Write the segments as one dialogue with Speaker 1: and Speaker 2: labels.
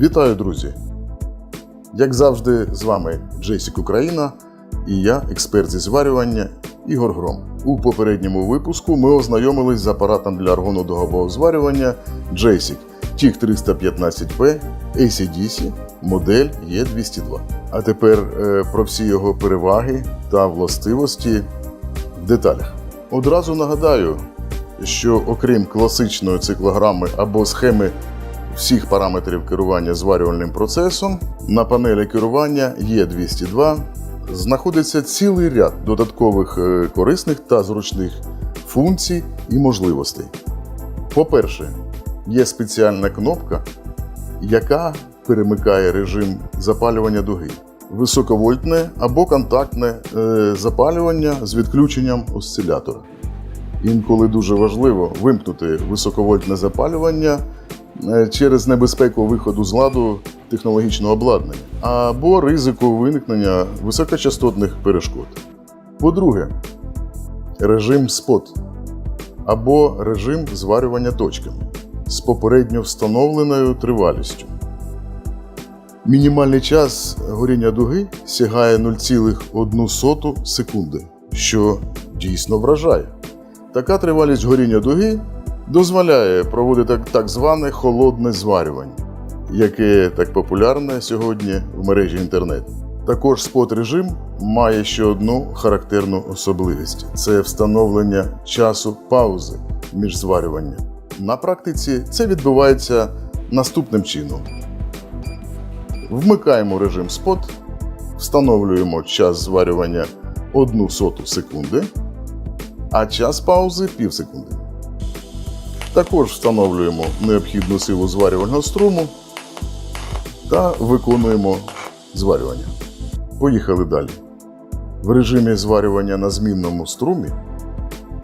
Speaker 1: Вітаю, друзі! Як завжди, з вами Джесік Україна і я, експерт зі зварювання Ігор Гром. У попередньому випуску ми ознайомились з апаратом для аргонодугового зварювання JSIC TIG 315P ACDC модель E202. А тепер е, про всі його переваги та властивості в деталях. Одразу нагадаю, що окрім класичної циклограми або схеми всіх параметрів керування зварювальним процесом, на панелі керування Е202 знаходиться цілий ряд додаткових е, корисних та зручних функцій і можливостей. По-перше, є спеціальна кнопка, яка перемикає режим запалювання дуги. Високовольтне або контактне е, запалювання з відключенням осцилятора. Інколи дуже важливо вимкнути високовольтне запалювання е, через небезпеку виходу з ладу технологічного обладнання або ризику виникнення високочастотних перешкод. По-друге, режим спот або режим зварювання точками з попередньо встановленою тривалістю. Мінімальний час горіння дуги сягає 0,1 секунди, що дійсно вражає. Така тривалість горіння дуги дозволяє проводити так зване холодне зварювання, яке так популярне сьогодні в мережі інтернет. Також спот режим має ще одну характерну особливість це встановлення часу паузи між зварюванням. На практиці це відбувається наступним чином: вмикаємо режим спот, встановлюємо час зварювання 1 соту секунди а час паузи пів секунди. Також встановлюємо необхідну силу зварювального струму та виконуємо зварювання. Поїхали далі. В режимі зварювання на змінному струмі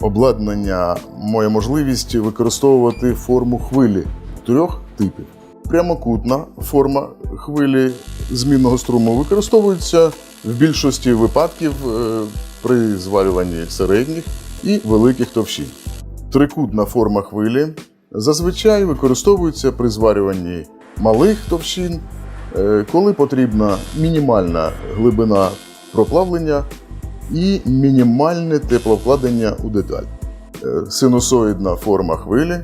Speaker 1: обладнання має можливість використовувати форму хвилі трьох типів. Прямокутна форма хвилі змінного струму використовується в більшості випадків е, при зварюванні середніх і великих товщин. Трикутна форма хвилі зазвичай використовується при зварюванні малих товщин, е, коли потрібна мінімальна глибина проплавлення і мінімальне тепловкладення у деталь. Е, Синусоїдна форма хвилі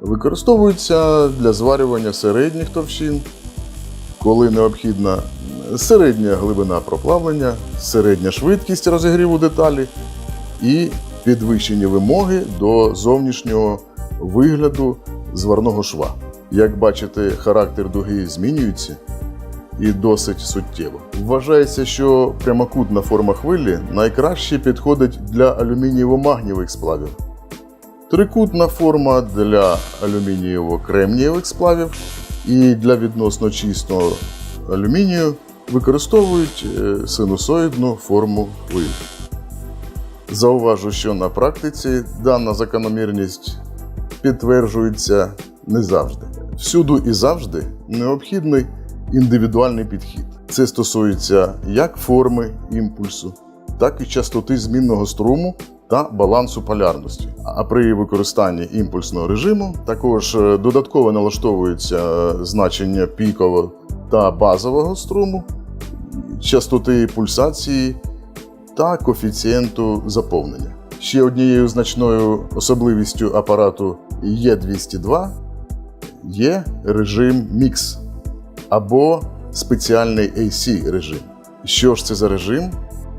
Speaker 1: використовується для зварювання середніх товщин, коли необхідна середня глибина проплавлення, середня швидкість розігріву деталі і підвищені вимоги до зовнішнього вигляду зварного шва. Як бачите, характер дуги змінюється і досить суттєво. Вважається, що прямокутна форма хвилі найкраще підходить для алюмінієво-магнієвих сплавів. Трикутна форма для алюмінієво-кремнієвих сплавів і для відносно чистого алюмінію використовують е, синусоїдну форму хвилі. Зауважу, що на практиці дана закономірність підтверджується не завжди. Всюду і завжди необхідний індивідуальний підхід. Це стосується як форми імпульсу, так і частоти змінного струму та балансу полярності. А при використанні імпульсного режиму також е, додатково налаштовується е, значення пікового та базового струму, частоти пульсації та коефіцієнту заповнення. Ще однією значною особливістю апарату Е202 є режим Mix або спеціальний AC режим. Що ж це за режим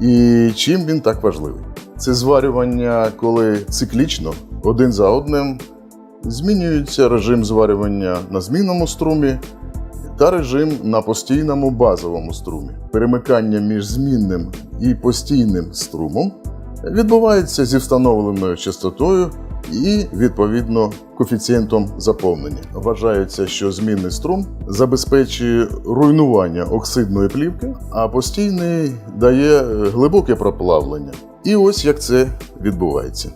Speaker 1: і чим він так важливий? Це зварювання, коли циклічно один за одним змінюється режим зварювання на змінному струмі та режим на постійному базовому струмі. Перемикання між змінним і постійним струмом відбувається зі встановленою частотою і, відповідно, коефіцієнтом заповнення. Вважається, що змінний струм забезпечує руйнування оксидної плівки, а постійний дає глибоке проплавлення. І ось як це відбувається.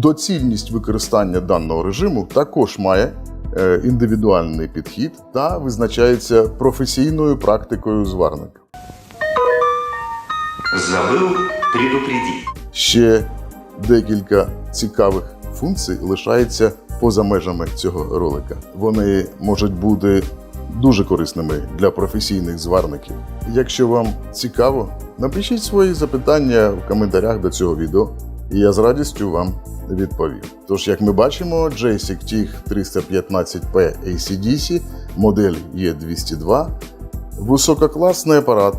Speaker 1: Доцільність використання даного режиму також має е, індивідуальний підхід та визначається професійною практикою зварника.
Speaker 2: Забыл предупредить.
Speaker 1: Ще декілька цікавих функцій лишається поза межами цього ролика. Вони можуть бути дуже корисними для професійних зварників. Якщо вам цікаво, напишіть свої запитання в коментарях до цього відео, і я з радістю вам відповім. Тож, як ми бачимо, JSIC TIG 315P ACDC модель E202 висококласний апарат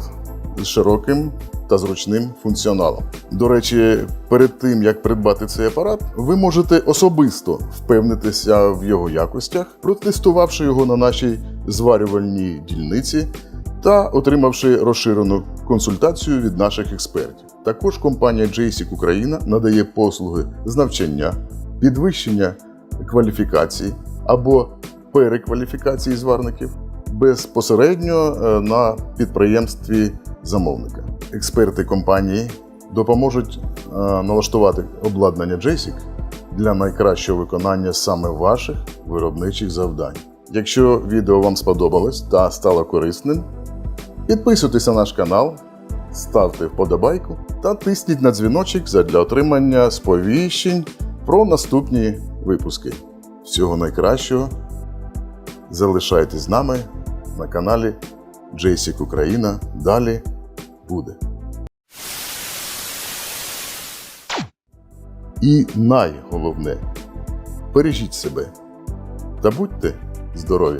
Speaker 1: з широким та зручним функціоналом. До речі, перед тим як придбати цей апарат, ви можете особисто впевнитися в його якостях, протестувавши його на нашій зварювальній дільниці та отримавши розширену консультацію від наших експертів. Також компанія JSIC Україна надає послуги з навчання, підвищення кваліфікації або перекваліфікації зварників безпосередньо е, на підприємстві замовника. Експерти компанії допоможуть е, налаштувати обладнання JSIC для найкращого виконання саме ваших виробничих завдань. Якщо відео вам сподобалось та стало корисним, підписуйтесь на наш канал, ставте вподобайку та тисніть на дзвіночок для отримання сповіщень про наступні випуски. Всього найкращого! Залишайтесь з нами на каналі JSIC Україна. Далі буде. І найголовне бережіть себе та будьте здорові!